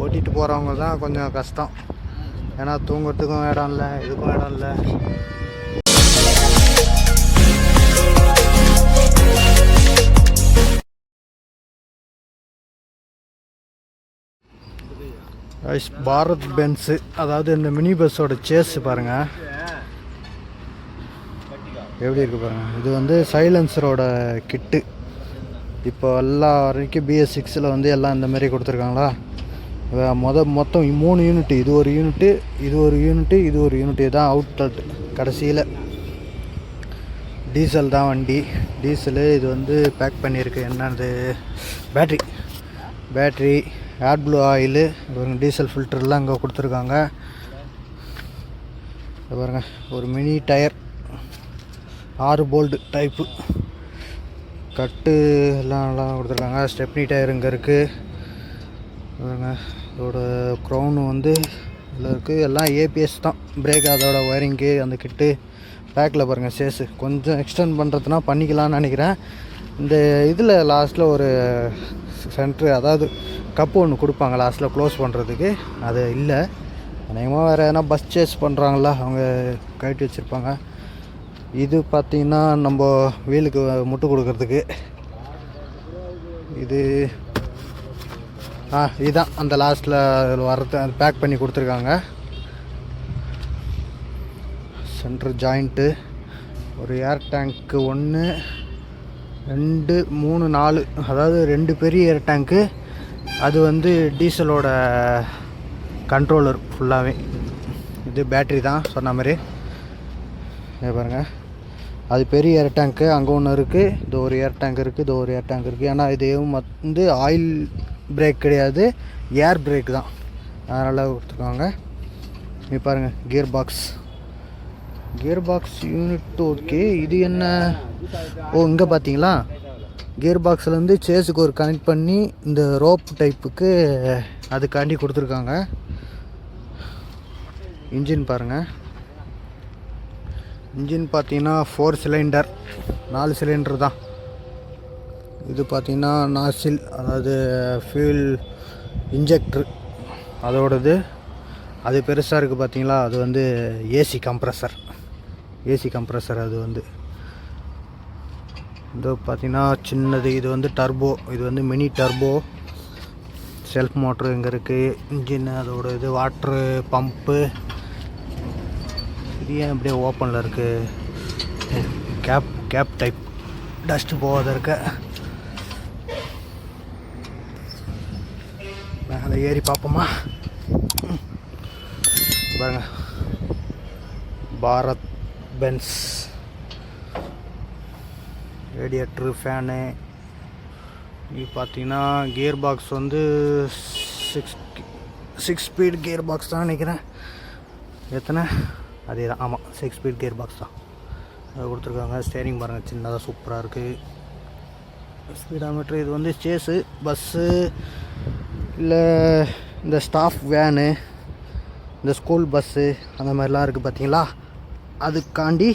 ஓட்டிகிட்டு போகிறவங்க தான் கொஞ்சம் கஷ்டம். ஏன்னா தூங்குறதுக்கும் இடம் இல்லை இதுக்கும் இடம் இல்லை. ஐஸ் பாரத் பென்ஸு. அதாவது இந்த மினி பஸ்ஸோட சேஸ் பாருங்கள் எப்படி இருக்கு பாருங்கள் இது வந்து சைலன்சரோட கிட்டு. இப்போ எல்லா வரைக்கும் பிஎஸ் சிக்ஸில் வந்து எல்லாம் இந்தமாதிரி கொடுத்துருக்காங்களா? மொத மொத்தம் மூணு யூனிட் இது ஒரு யூனிட்டு இது ஒரு யூனிட்டு இது ஒரு யூனிட்டு தான் அவுட் கடைசியில். டீசல் தான் வண்டி. டீசலு இது வந்து பேக் பண்ணியிருக்கு. என்னது? Battery battery air blue oil diesel ஃபில்டர்லாம் இங்கே கொடுத்துருக்காங்க. பாருங்க ஒரு மினி டயர் ஆறு போல்டு டைப்பு கட்டு எல்லாம் நல்லா கொடுத்துருக்காங்க. ஸ்டெப்னி டயர் இங்கே இருக்குது பாருங்கள் இதோட க்ரௌனு வந்து இதில் இருக்குது எல்லாம் ஏபிஎஸ் தான். பிரேக் அதோட ஒயரிங்கு அந்த கிட்டு பேக்கில் பாருங்கள் சேஸு. கொஞ்சம் எக்ஸ்டெண்ட் பண்ணுறதுனா பண்ணிக்கலாம்னு நினைக்கிறேன். இந்த இதில் லாஸ்ட்டில் ஒரு சென்ட்ரு அதாவது கப்பு ஒன்று கொடுப்பாங்க லாஸ்ட்டில் க்ளோஸ் பண்ணுறதுக்கு அது இல்லை. அநேகமாக வேறு எதனா பஸ் சேஸ் பண்ணுறாங்களா அவங்க கழட்டி வச்சுருப்பாங்க. இது பார்த்திங்கன்னா நம்ம வீலுக்கு முட்டு கொடுக்கறதுக்கு. இது இதுதான் அந்த லாஸ்ட்டில் வரது பேக் பண்ணி கொடுத்துருக்காங்க. சென்ட்ரு ஜாயிண்ட்டு ஒரு ஏர் டேங்க்கு ஒன்று ரெண்டு மூணு நாலு. அதாவது ரெண்டு பெரிய ஏர் டேங்க்கு அது வந்து டீசலோட கண்ட்ரோலர் ஃபுல்லாகவே இது பேட்ரி தான் சொன்ன மாதிரி. பாருங்கள் அது பெரிய ஏர் டேங்க்கு அங்கே ஒன்று இருக்குது இது ஒரு ஏர் டேங்க் இருக்குது இது ஒரு ஏர் டேங்க் இருக்குது ஏன்னா இது வந்து ஆயில் பிரேக் கிடையாது. ஏர் பிரேக் தான். அதனால் கொடுத்துருக்காங்க. இங்கே பாருங்கள் gear box gear box unit okay இது என்ன? ஓ இங்கே பார்த்தீங்களா கியர் பாக்ஸ்லேருந்து சேஸுக்கு ஒரு கனெக்ட் பண்ணி இந்த ரோப் டைப்புக்கு அதுக்காண்டி கொடுத்துருக்காங்க. இன்ஜின் பாருங்கள் இன்ஜின் பார்த்தீங்கன்னா ஃபோர் சிலிண்டர் நாலு சிலிண்டர் தான். இது பார்த்திங்கன்னா நாசில் அதாவது ஃபியூல் இன்ஜெக்ட்ரு அதோடது அது பெருசாக இருக்குது பார்த்தீங்களா? அது வந்து ஏசி கம்ப்ரஸர் ஏசி கம்ப்ரஸர் அது வந்து. இது பார்த்திங்கன்னா சின்னது இது வந்து டர்போ இது வந்து மினி டர்போ செல்ஃப் மோட்ரு இங்கே இருக்குது இன்ஜின் அதோட இது வாட்ரு பம்ப்பு இது ஏன் அப்படியே ஓப்பனில் இருக்குது கேப் கேப் டைப் டஸ்ட்டு போகாத இருக்க. மேலே ஏறி பார்ப்போமா? பாருங்க. பாரத் பென்ஸ். Radiator fan. இது பார்த்தீங்கன்னா கியர் பாக்ஸ் வந்து six six speed gear box தான் நினைக்கிறேன். எத்தனை? அதே தான். ஆமாம் சிக்ஸ் ஸ்பீட் கியர் பாக்ஸ் தான். அது கொடுத்துருக்காங்க. ஸ்டேரிங் பாருங்கள் சின்னதாக சூப்பராக இருக்குது ஸ்பீடாமீட்ரு இது வந்து சேஸு பஸ்ஸு இல்லை இந்த ஸ்டாஃப் வேனு இந்த ஸ்கூல் பஸ்ஸு அந்த மாதிரிலாம் இருக்குது பார்த்தீங்களா? அதுக்காண்டி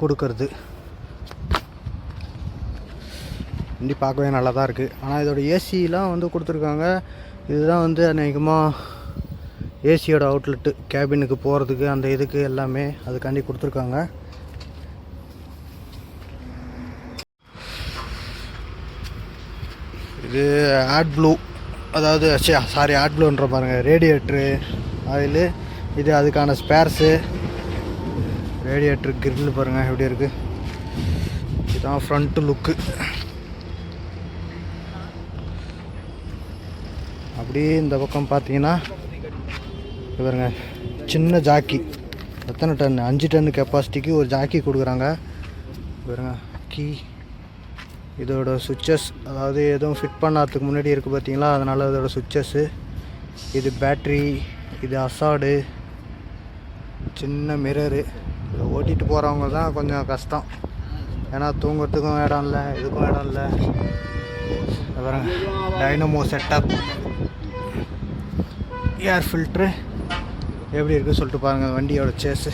கொடுக்கறது. வண்டி பார்க்கவே நல்லா தான் இருக்குது ஆனால் இதோட ஏசிலாம் வந்து கொடுத்துருக்காங்க. இதுதான் வந்து அநேகமாக ஏசியோட அவுட்லெட்டு கேபினுக்கு போகிறதுக்கு அந்த இதுக்கு எல்லாமே அதுக்காண்டி கொடுத்துருக்காங்க. இது ஆட் ப்ளூ அதாவது சாரி ஆட் ப்ளூன்ற பாருங்கள் ரேடியேட்ரு ஆயிலு இது அதுக்கான ஸ்பேர்ஸு ரேடியேட்ரு கிரில் பாருங்கள் எப்படி இருக்குது இதுதான் ஃப்ரண்ட்டு லுக்கு அப்படியே இந்த பக்கம் பார்த்தீங்கன்னா பாருங்க சின்ன ஜாக்கி. எத்தனை டன்? அஞ்சு டன் கெப்பாசிட்டிக்கு ஒரு ஜாக்கி கொடுக்குறாங்க. பாருங்க கீ இதோட சுவிட்சஸ் அதாவது எதுவும் ஃபிட் பண்ணாததுக்கு முன்னாடி இருக்குது பார்த்தீங்களா? அதனால் இதோட சுவிட்சஸ்ஸு இது பேட்ரி இது அசாடு சின்ன மிரரு இதை ஓட்டிகிட்டு போகிறவங்க தான் கொஞ்சம் கஷ்டம். ஏன்னா தூங்குறதுக்கும் இடம் இல்லை இதுக்கும் இடம் இல்லை. அப்புறம் டைனமோ செட்டப் ஏர் ஃபில்ட்ரு எப்படி இருக்குன்னு சொல்லிட்டு பாருங்கள் வண்டியோட சேஸு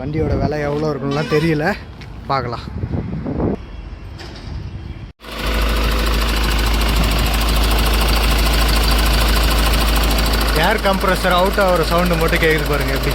வண்டியோட விலை எவ்வளோ இருக்குன்னுலாம் தெரியல. பார்க்கலாம். ஏர் கம்ப்ரஸர் அவுட் ஆகிற சவுண்டு மட்டும் கேட்குது பாருங்கள் எப்படி?